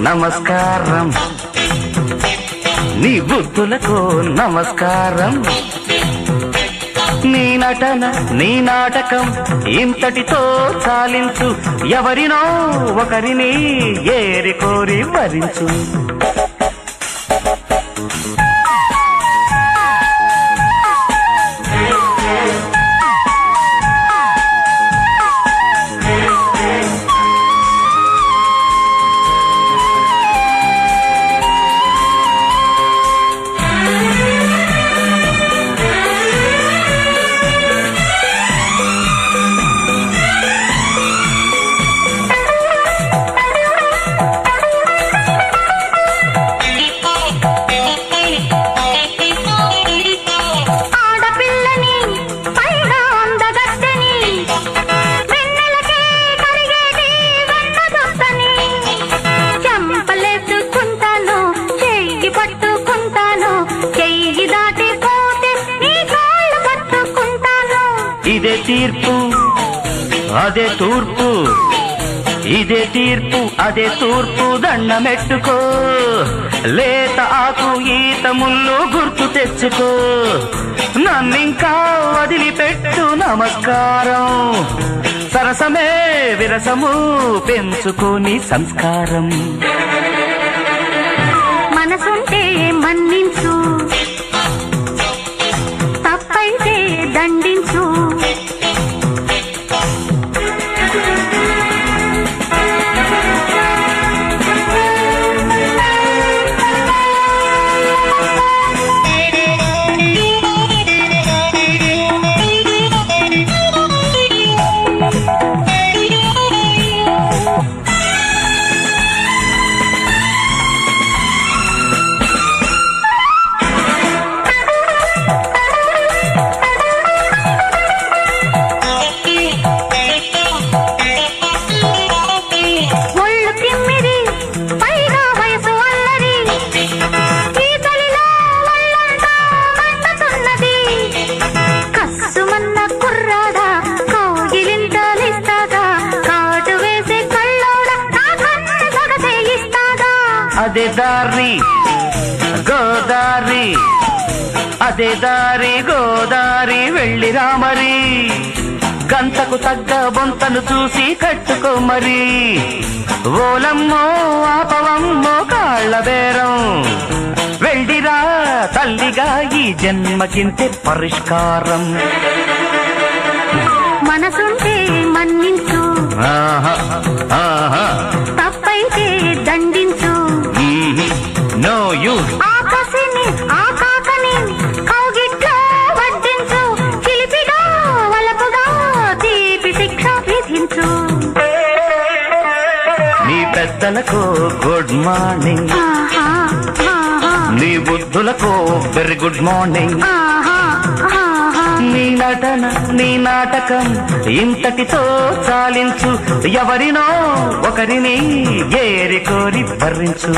నమస్కారం. నీ గుర్తులకు నమస్కారం. నీ నటన నీ నాటకం ఇంతటితో చాలించు. ఎవరినో ఒకరిని ఏరి కోరి భరించు ఇదే తీర్పు అదే తూర్పు. ఇదే తీర్పు అదే తూర్పు దండమెట్టుకో లేత ఆకు ఈత ముళ్ళు గుర్తు తెచ్చుకో. నన్నింకా వదిలిపెట్టు నమస్కారం. సరసమే విరసము పెంచుకొని సంస్కారం. అదే దారి గోదారి. అదే దారి గోదారి వెళ్ళి రామరి గంతకు తగ్గ బొంతను చూసి కట్టుకో మరి. ఓలమ్మో ఆపవమ్మో కాళ్ళ బేరం. వెళ్ళిరా తల్లిగా ఈ జన్మకింతే పరిష్కారం. మనసుంటే మన్నించు. తప్పైతే దండించు. నో యూస్ ఆకాశని ఆకాకని కౌగిట్లో వడ్డించు చిలిపిగా వలపుగా తీపి శిక్ష విధించు. నీ పెద్దలకు గుడ్ మార్నింగ్. నీ బుద్ధులకు వెరీ గుడ్ మార్నింగ్. నీ నటన నీ నాటకం ఇంతటితో చాలించు. ఎవరినో ఒకరిని ఏరి కోరి భరించు.